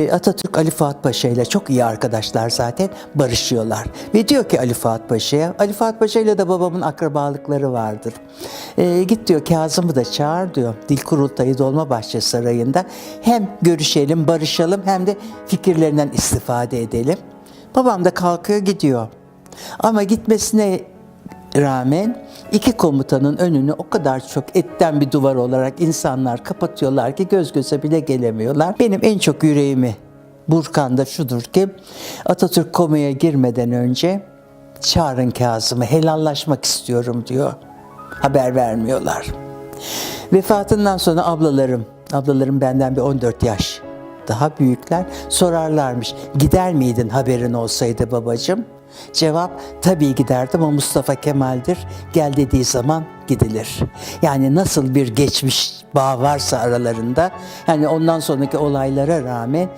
E, Atatürk Ali Fuat Paşa ile çok iyi arkadaşlar zaten barışıyorlar. Ve diyor ki Ali Fuat Paşa'ya, Ali Fuat Paşa ile de babamın akrabalıkları vardır. E, git diyor Kazım'ı da çağır diyor. Dil Kurultayı Dolmabahçe Sarayı'nda hem görüşelim, barışalım hem de fikirlerinden istifade edelim. Babam da kalkıyor gidiyor. Ama gitmesine rağmen iki komutanın önünü o kadar çok etten bir duvar olarak insanlar kapatıyorlar ki göz göze bile gelemiyorlar. Benim en çok yüreğimi burkan da şudur ki Atatürk komaya girmeden önce çağırın Kazım'ı helallaşmak istiyorum diyor. Haber vermiyorlar. Vefatından sonra ablalarım, ablalarım benden bir 14 yaş daha büyükler sorarlarmış. Gider miydin haberin olsaydı babacığım? Cevap tabii giderdim ama Mustafa Kemal'dir. Gel dediği zaman gidilir. Yani nasıl bir geçmiş bağ varsa aralarında yani ondan sonraki olaylara rağmen